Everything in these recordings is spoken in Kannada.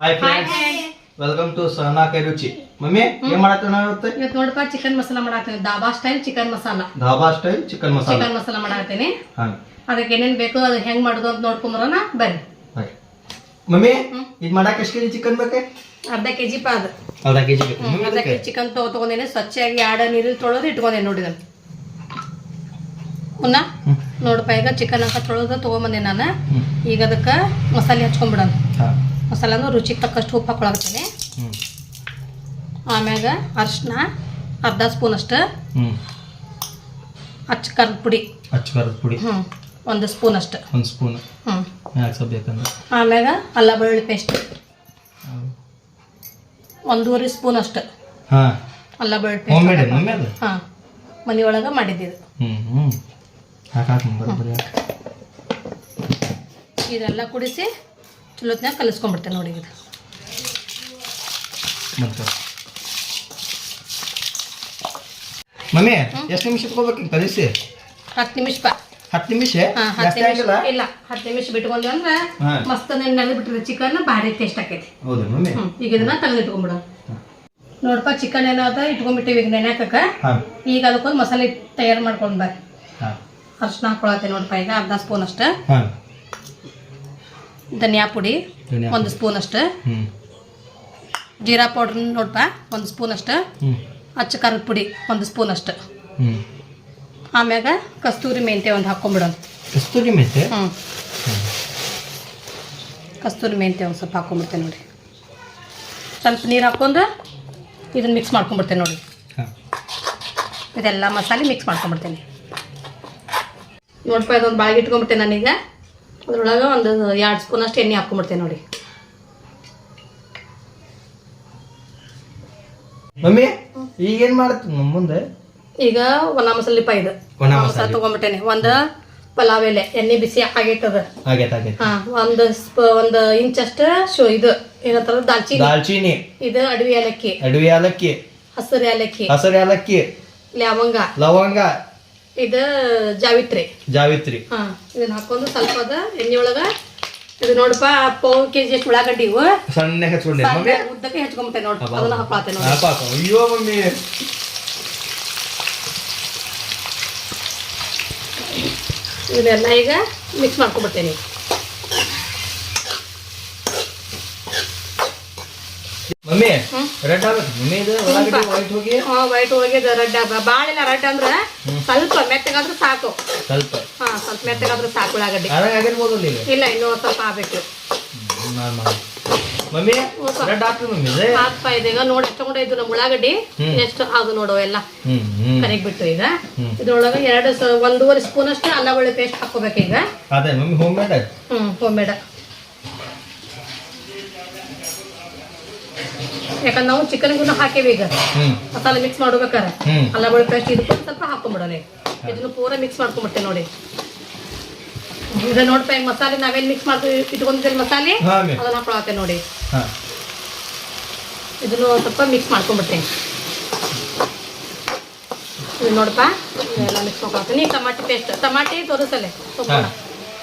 Hi friends welcome to Sahana ಕೈ ರುಚಿ ಮಮ್ಮಿ ಏನ್ ಮಾಡತ್ತ ನಾವು ಇವತ್ತು? ಇವತ್ತು ನೋಡಪ್ಪ ಚಿಕನ್ ಮಸಾಲಾ ಮಾಡ್ತೀನಿ dhaba style chicken masala. Dhaba style chicken masala. Chicken masala ಮಾಡ್ತೀನಿ ಹಾ. ಅದಕ್ಕೆ ಏನೇನ್ ಬೇಕು ಅದು ಹೆಂಗ್ ಮಾಡೋದು ಅಂತ ನೋಡ್ಕೊಂಬರೋಣ ಬರ್ರಿ. ಹಾಯ್ ಮಮ್ಮಿ ಇದು ಮಾಡಕ್ಕೆ ಎಷ್ಟು ಕೆಜಿ ಚಿಕನ್ ಬೇಕೆ? ಅರ್ಧ ಕೆಜಿ ಪಾ ಅದು. ಅರ್ಧ ಕೆಜಿ ಬೇಕು. ಅರ್ಧ ಕೆಜಿ ಚಿಕನ್ ತಗೊಂಡೇನೆ. ಸ್ವಚ್ಛಾಗಿ ಆಡ ನೀರಲ್ಲಿ ತೊಳೆದು ಇಟ್ಕೊಂಡೇನೆ ನೋಡಿ ನಾನು ಹ್ಮ್. ನೋಡಪ್ಪ ಈಗ ಚಿಕನ್ ಹಾಕ ತೊಳೆದು ತೊಗೊಂಬಂದೆ ನಾನು. ಈಗ ಅದಕ್ಕೆ ಮಸಾಲೆ ಹಚ್ಕೊಂಡ್ಬಿಡೋಣ ಅಂದ್ರೆ ರುಚಿಗೆ ತಕ್ಕಷ್ಟು ಉಪ್ಪು ಹಾಕೊಳಕತ್ತೀನಿ. ಆಮ್ಯಾಗ ಅರ್ಶಿನ ಅರ್ಧ ಸ್ಪೂನ್ ಅಷ್ಟು ಅಚ್ಚ ಖಾರದ ಪುಡಿ. ಅಚ್ಚ ಖಾರದ ಪುಡಿ. ಹ್ಞೂ ಒಂದು ಸ್ಪೂನ್ ಅಷ್ಟು. ಒಂದು ಸ್ಪೂನ್. ಹ್ಞೂ ಆಮ್ಯಾಗ ಅಲ್ಲ ಬೆಳ್ಳುಳ್ಳಿ ಪೇಸ್ಟ್. ಒಂದೂವರೆ ಸ್ಪೂನ್ ಅಷ್ಟು. ಹಾಂ. ಅಲ್ಲ ಬೆಳ್ಳುಳ್ಳಿ ಪೇಸ್ಟ್ ಹಾಂ. ಮನೆಯೊಳಗೆ ಮಾಡಿದ್ದಿದ್ದು ಹಾಕ್ ಹಾಕ್ ಬರೋಬ್ಬರಿ ಇದೆಲ್ಲ ಕುಡಿಸಿ ಚಲೋತ್ನಾಗ ಕಲಿಸ್ಕೊಂಡ್ಬಿಡ್ತೇನೆ ನೋಡಿ ಇದು ಮಮ್ಮಿ ಎಷ್ಟು ನಿಮಿಷ ಇಟ್ಕೋಬೇಕು ಕಲಿಸಿ? ಹತ್ತು ನಿಮಿಷ ಪಾ. ಹತ್ತು ನಿಮಿಷ? ಹಾಂ ಹತ್ತು ನಿಮಿಷ. ಇಲ್ಲ ಹತ್ತು ನಿಮಿಷ ಬಿಟ್ಕೊಂಡ್ವಿ ಅಂದ್ರೆ. ಮಸ್ತ್ ನೆನೆದು ಬಿಟ್ಟಿದ್ರೆ ಚಿಕನ್ ಭಾರಿ ಟೇಸ್ಟ್ ಆಕೈತಿ. ಹೌದು ಮಮ್ಮಿ? ಈಗ ಇದನ್ನ ತೆಗೆದು ಇಟ್ಕೊಂಡ್ಬಿಡೋಣ ನೋಡಪ್ಪ ಚಿಕನ್ ಏನಾದ ಇಟ್ಕೊಂಡ್ಬಿಟ್ಟಿವಿ ಈಗ ನೆನೆಯಾಕಕ್ಕ ಹಾ. ಈಗ ಅದಕ್ಕೊಂದು ಮಸಾಲೆ ತಯಾರು ಮಾಡ್ಕೊಂಡು ಅರ್ಶನ ಹಾಕೊಳತ್ತೆ ನೋಡಪ್ಪ ಈಗ ಅರ್ಧ ಸ್ಪೂನ್ ಅಷ್ಟ. ಧನಿಯಾ ಪುಡಿ ಧನಿಯಾ ಒಂದು ಸ್ಪೂನ್ ಅಷ್ಟು. ಜೀರಾ ಪೌಡ್ರ್ ನೋಡಪ್ಪ ಒಂದು ಸ್ಪೂನ್ ಅಷ್ಟು. ಅಚ್ಚ ಖಾರದ ಪುಡಿ ಒಂದು ಸ್ಪೂನ್ ಅಷ್ಟು. ಆಮ್ಯಾಗ ಕಸ್ತೂರಿ ಮೆಂತೆ ಒಂದು ಹಾಕ್ಕೊಂಬಿಡೋಣ ಕಸ್ತೂರಿ ಮೆಂತೆ ಹ್ಞೂ ಕಸ್ತೂರಿ ಮೆಂತೆ ಒಂದು ಸ್ವಲ್ಪ ಹಾಕೊಂಡ್ಬಿಡ್ತೇನೆ ನೋಡಿ. ಸ್ವಲ್ಪ ನೀರು ಹಾಕ್ಕೊಂಡು ಇದನ್ನು ಮಿಕ್ಸ್ ಮಾಡ್ಕೊಂಬಿಡ್ತೇನೆ ನೋಡಿ. ಇದೆಲ್ಲ ಮಸಾಲೆ ಮಿಕ್ಸ್ ಮಾಡ್ಕೊಂಬಿಡ್ತೇನೆ. ನೋಡ್ಪ ಇದೊಂದು ಬಾಳಿಗೆ ಇಟ್ಕೊಂಡ್ಬಿಡ್ತೇನೆ ನಾನೀಗ. ಅದ್ರೊಳಗೆ ಒಂದು ಎರಡು ಸ್ಪೂನ್ ಅಷ್ಟು ಎಣ್ಣೆ ಹಾಕೊಂಡ್ಬಿಡ್ತೇನೆ ನೋಡಿ. ಮಮ್ಮಿ ಈಗ ಏನ್ ಮಾಡತ್ ಮುಂದೆ? ಈಗ ಒಣ ಮಸಾಲೆ ಪಾ ಇದು ಒಣ ಮಸಾಲೆ. ತೊಗೊಂಬಿಟ್ಟೇನೆ ಒಂದು ಪಲಾವ್ ಎಲೆ ಎಣ್ಣೆ ಬಿಸಿ ಆಗೈತದ ಆಗೈತೆ ಒಂದ್ ಒಂದು ಇಂಚಷ್ಟು ಶೋ ಇದು ಏನಂತಾರ ದಾಲ್ಚಿನ್ನಿ ದಾಲ್ಚೀನಿ. ಇದು ಅಡವಿ ಏಲಕ್ಕಿ. ಅಡವಿ ಏಲಕ್ಕಿ. ಹಸಿರು ಏಲಕ್ಕಿ. ಹಸಿರು ಏಲಕ್ಕಿ. ಲವಂಗ. ಲವಂಗ. ಇದು ಜಾವಿತ್ರಿ. ಜಾವಿತ್ರಿ. ಹಾ ಇದನ್ನ ಹಾಕೊಂಡು ಸ್ವಲ್ಪ ಅದ ಎಣ್ಣೆ ಒಳಗ. ಇದು ನೋಡಪ್ಪ ಪಾವ್ ಕೆ ಜಿ ಅಷ್ಟು ಉಳ್ಳಾಗಡ್ಡಿ ಇವು. ಸಣ್ಣ ಹಚ್ಕೊಂಡೆ ಮಮ್ಮಿ? ಉದ್ದಕ್ಕೆ ಹೆಚ್ಕೊಂಬಿಟ್ಟೆ ನೋಡಿ ಅದನ್ನ ಹಾಕೊಳತ್ತೆ ನೋಡಿ. ಹಾಕ್ ಅಯ್ಯೋ ಮಮ್ಮಿ. ಇದನ್ನೆಲ್ಲ ಈಗ ಮಿಕ್ಸ್ ಮಾಡ್ಕೊಂಡ್ಬಿಡ್ತೇನೆ. Mummy hmm. ರೆಡ್ ಆಗುತ್ತೆ ಮಮ್ಮಿ ಇದು ಒಳಗಡೆ ವೈಟ್ ಹೋಗಿ. ಹಾ ವೈಟ್ ಹೋಗಿದೆ ರೆಡ್ ಬಾಳಿಲ್ಲ ರೆಡ್ ಅಂದ್ರೆ ಸ್ವಲ್ಪ ಮೆತ್ತಗಾದ್ರೂ ಸಾಕು. ಸ್ವಲ್ಪ. ಹಾ ಸ್ವಲ್ಪ ಮೆತ್ತಗಾದ್ರೂ ಸಾಕು ಉಳ್ಳಾಗಡ್ಡಿ. ಅದಾಗ ಇಲ್ಲ. ಇನ್ನೂ ಸ್ವಲ್ಪ ಆಗ್ಬೇಕು ಹ್ಮ್, ಮಾಡಿ ಮಮ್ಮಿ ಹೌದಾ? ರೆಡ್ ಆಗ್ತದೆ ಮಮ್ಮಿ ಇದು? ಹಾಕ್ತಾ ಇದೆ ಈಗ ನೋಡಿ ಎಷ್ಟು ಕೂಡ ನಮ್ಮ ಉಳ್ಳಾಗಡ್ಡಿ ಹ್ಮ್. ಎಷ್ಟು ಅದು ನೋಡು ಎಲ್ಲ. ಹ್ಮ್ ಹ್ಮ್. ಕರೆಗ್ ಬಿಟ್ಟು ಈಗ. ಇದ್ರೊಳಗ ಎರಡು ಒಂದೂವರೆ ಸ್ಪೂನ್ ಅಷ್ಟು ಅಲ್ಲ ಒಳ್ಳೆ ಪೇಸ್ಟ್ ಹಾಕೋಬೇಕು ಈಗ. ಅದೇ ಮಮ್ಮಿ ಹೋಮ್ ಮೇಡ್ ಹ್ಮ್ ಹೋಮ್ಮೇಡ ಯಾಕಂದ್ರೆ ನಾವು ಚಿಕನ್ಗೂ ಹಾಕೇವಿ ಈಗ. ಮಸಾಲ ಮಿಕ್ಸ್ ಮಾಡ್ಬೇಕಾರೆ. ಅಲ್ಲ ಬಳಿ ಪೇಸ್ಟ್ ಇದಕ್ಕೂ ಸ್ವಲ್ಪ ಹಾಕೊಂಡ್ಬಿಡೋಣ ಇದನ್ನು ಪೂರ ಮಿಕ್ಸ್ ಮಾಡ್ಕೊಂಡ್ಬಿಡ್ತೇವೆ ನೋಡಿ. ಇದ ನೋಡ್ತಾ ಈಗ ಮಸಾಲೆ ನಾವೇನ್ ಮಿಕ್ಸ್ ಮಾಡ್ತೀವಿ? ಇಟ್ಕೊಂಡಿದ್ದೇವೆ ಮಸಾಲೆ? ಅದನ್ನ ಹಾಕೊಳತ್ತೆ ನೋಡಿ. ಇದನ್ನು ಸ್ವಲ್ಪ ಮಿಕ್ಸ್ ಮಾಡ್ಕೊಂಡ್ಬಿಡ್ತೇನೆ ಇದು ನೋಡಪ್ಪ ಎಲ್ಲ ಮಿಕ್ಸ್ ಮಾಡ್ಕೊಳ್ತೀನಿ ಈ ಟಮಾಟಿ ಪೇಸ್ಟ್ ಟಮಾಟಿ ತೋರಿಸಲೆ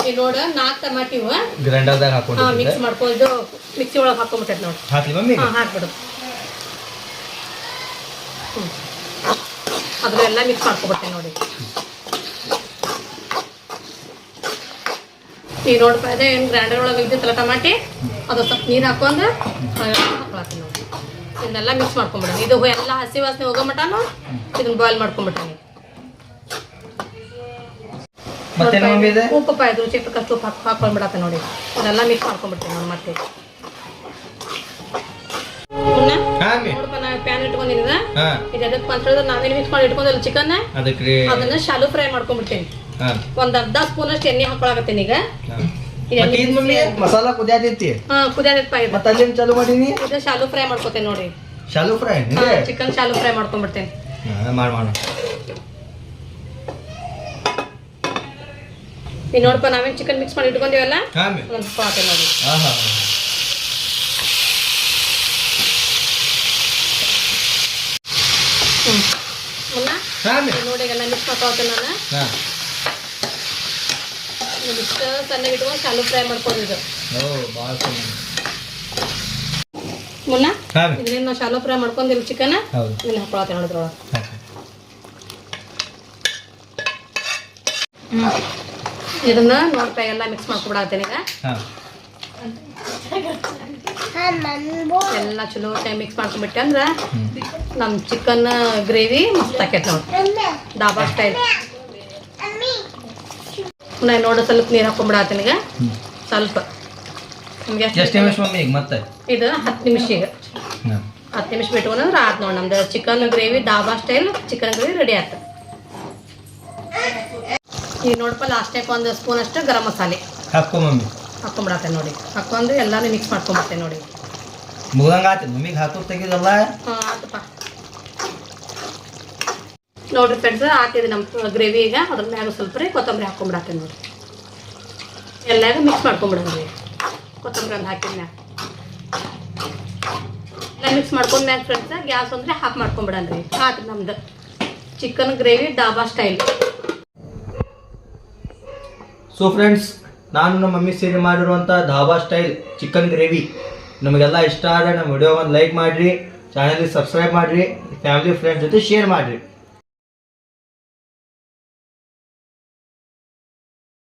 ಈಗ ನೋಡ ನಾಲ್ಕು ಟಮಾಟಿ ಇವ. ಗ್ರೈಂಡರ್ದಾಗ ಹಾ ಮಿಕ್ಸ್ ಮಾಡ್ಕೊಂಡು ಮಿಕ್ಸಿ ಒಳಗೆ ಹಾಕೊಂಡ್ಬಿಟ್ಟೈತೆ ನೋಡಿ. ಹಾಕ್ಲಿ ಮಮ್ಮಿ ಹಾ ಹಾಕ್ಬಿಡು. ಹ್ಞೂ ಅದ್ರೆಲ್ಲ ಮಿಕ್ಸ್ ಮಾಡ್ಕೊಬಿಡ್ತೇನೆ ನೋಡಿ. ಈಗ ನೋಡಪ್ಪ ಅದೇ ಏನು ಗ್ರೈಂಡರ್ ಒಳಗೆ ಇದ್ದಿತ್ತಲ್ಲ ಟಮಾಟಿ? ಅದು ಸ್ವಲ್ಪ ನೀರು ಹಾಕೊಂಡು ಹಾಕೊಳತ್ತೀನಿ ನೋಡಿ. ಇದನ್ನೆಲ್ಲ ಮಿಕ್ಸ್ ಮಾಡ್ಕೊಂಬಿಡೋಣ ಇದು ಎಲ್ಲ ಹಸಿ ವಾಸನೆ ಹೋಗೋ ಮಟನು ಇದನ್ನ ಬಾಯ್ಲ್ ಮಾಡ್ಕೊಂಬಿಡ್ತೀನಿ ಮತ್ತೇನು ನಮ್ಮಿದೆ ಇದೆ? ಉಪ್ಪು ಪಾಯ ರುಚಿ ತಕ್ಕಷ್ಟು ಉಪ್ಪು ಹಾಕಿ ಹಾಕೊಂಡ್ಬಿಡತ್ತೆ ನೋಡಿ. ಅದೆಲ್ಲ ಮಿಕ್ಸ್ ಮಾಡ್ಕೊಂಡ್ಬಿಡ್ತೀನಿ ನೋಡಿ ಮತ್ತೆ. ಪ್ಯಾನ್ ಇಟ್ಕೊಂಡಿನಿ ಇದು. ಎದಕ್ಕೆ ಅಂತ ಹೇಳಿದ್ರೆ? ನಾವೇನು ಮಿಕ್ಸ್ ಮಾಡಿ ಇಟ್ಕೊಂಡಲ್ಲ ಚಿಕನ್ ಅದನ್ನ ಶಾಲು ಫ್ರೈ ಮಾಡ್ಕೊಂಡ್ಬಿಡ್ತೀನಿ. ಒಂದ್ ಅರ್ಧ ಸ್ಪೂನ್ ಅಷ್ಟು ಎಣ್ಣೆ ಹಾಕೊಳಕತ್ತೀನಿ ಈಗ. ಮತ್ತೆ ಮಸಾಲ ಕುದಿಯಾದೈತಿ ಹಾ ಕುದಿಯೋದಪ್ಪ ಇದು. ಮತ್ತೆ ಅಲ್ಲೇನ್ ಚಾಲು ಮಾಡೀನಿ? ಇದು ಶಾಲು ಫ್ರೈ ಮಾಡ್ಕೊತೇನೆ ನೋಡಿ. Shallow fry chicken shallow fry ಮಾಡ್ಕೊಂಡ್ಬಿಡ್ತೇನೆ. ಮಾಡಿ ಮಾಡ. ಈಗ ನೋಡಪ್ಪ ನಾವೇನು ಚಿಕನ್ ಮಿಕ್ಸ್ ಮಾಡಿ ಇಟ್ಕೊಂಡಿವಲ್ಲ? ಒಂದು ಪಾತ್ರೆ ಹಾಕ್ತೇನೆ ನೋಡಿ. ನೋಡಿ ಎಲ್ಲ ಮಿಕ್ಸ್ ಮಾಡ್ಕೊಳ್ತೇನೆ ನಾನು. ಇಷ್ಟು ಸಣ್ಣಗೆ ಇಟ್ಕೊಂಡು ಶಾಲು ಫ್ರೈ ಮಾಡ್ಕೊಂಡಿದ್ದು ಮುನ್ನ ಹಾಂ ಇದನ್ನ ಶಾಲೋ ಫ್ರೈ ಮಾಡ್ಕೊಂಡಿಲ್ಲ ಚಿಕನ್ ಇದನ್ನ ಹಾಕೊಳತ್ತೆ ನೋಡಿದ್ರೊಳಗೆ ಹಾಂ ಇದನ್ನ ನೋಡ್ತಾ ಎಲ್ಲ ಮಿಕ್ಸ್ ಮಾಡ್ಕೊಬಿಡತ್ತೇನೆ ಈಗ. ಎಲ್ಲ ಚಲೋ ಟೈಮ್ ಮಿಕ್ಸ್ ಮಾಡ್ಕೊಂಡ್ಬಿಟ್ಟೆ ಅಂದ್ರೆ ನಮ್ಮ ಚಿಕನ್ ಗ್ರೇವಿ ಮಸ್ತ್ ಆಕೈತೆ ನೋಡಿ. ಡಾಬಾ ಸ್ಟೈಲ್ ನಾನು ನೋಡು ಸ್ವಲ್ಪ ನೀರು ಹಾಕೊಂಡ್ಬಿಡತ್ತೀನಿ ಈಗ. ಸ್ವಲ್ಪ. ಇದು ಹತ್ತು ನಿಮಿಷ ಈಗ. ಹತ್ತು ನಿಮಿಷ ಬಿಟ್ಕೊಂಡ್ರೆ ಆತ್ ನೋಡಿ ನಮ್ದು chicken gravy dhaba style chicken gravy ready ಆಯ್ತು ಈಗ ನೋಡಪ್ಪ ಲಾಸ್ಟ್ ಟೈಪ್ ಒಂದು ಸ್ಪೂನ್ ಅಷ್ಟು ಗರಂ ಮಸಾಲೆ. ಹಾಕೋ ಮಮ್ಮಿ ಹಾಕೊಂಡ್ಬಿಡತ್ತೆ ನೋಡಿ. ಹಾಕೊಂಡು ಎಲ್ಲಾನು ಮಿಕ್ಸ್ ಮಾಡ್ಕೊಂಬರ್ತೇನೆ ನೋಡಿ. ಮುಗಂಗ ಆತು ಮಮ್ಮಿಗೆ ಹಾಕೋ ತೆಗಿದಲ್ಲ? ಹಾಂ ಆತಪ್ಪ ನೋಡ್ರಿ ಫ್ರೆಂಡ್ಸ್ ಹಾಕಿದೆ ನಮ್ಮ ಗ್ರೇವಿ ಈಗ. ಅದ್ರ ಮ್ಯಾಗ ಸ್ವಲ್ಪ ರೀ ಕೊತ್ತಂಬರಿ ಹಾಕೊಂಬಿಡತ್ತೆ ನೋಡಿ. ಎಲ್ಲಾಗ ಮಿಕ್ಸ್ ಮಾಡ್ಕೊಂಬಿಡೋಣ ಕೊತ್ತಂಬರಿ ಒಂದು ಹಾಕಿದ ಮ್ಯಾಗ. ಎಲ್ಲ ಮಿಕ್ಸ್ ಮಾಡ್ಕೊಂಡ್ ಮ್ಯಾಗ ಫ್ರೆಂಡ್ಸ್ ಗ್ಯಾಸ್ ಅಂದ್ರೆ ಹಾಫ್ ಮಾಡ್ಕೊಂಬಿಡನ್ರಿ ಆತು ನಮ್ದು. Chicken gravy dhaba style so friends ನಾನು ನಮ್ಮ ಮಮ್ಮಿ ಸೇರಿ ಮಾಡಿರುವಂಥ ಧಾಬಾ ಸ್ಟೈಲ್ ಚಿಕನ್ ಗ್ರೇವಿ ನಮಗೆಲ್ಲ ಇಷ್ಟ ಆದರೆ ನಮ್ಮ ವಿಡಿಯೋ ಒಂದು ಲೈಕ್ ಮಾಡಿರಿ ಚಾನಲ್ಗೆ ಸಬ್ಸ್ಕ್ರೈಬ್ ಮಾಡಿರಿ ಫ್ಯಾಮಿಲಿ ಫ್ರೆಂಡ್ಸ್ ಜೊತೆ ಶೇರ್ ಮಾಡಿರಿ.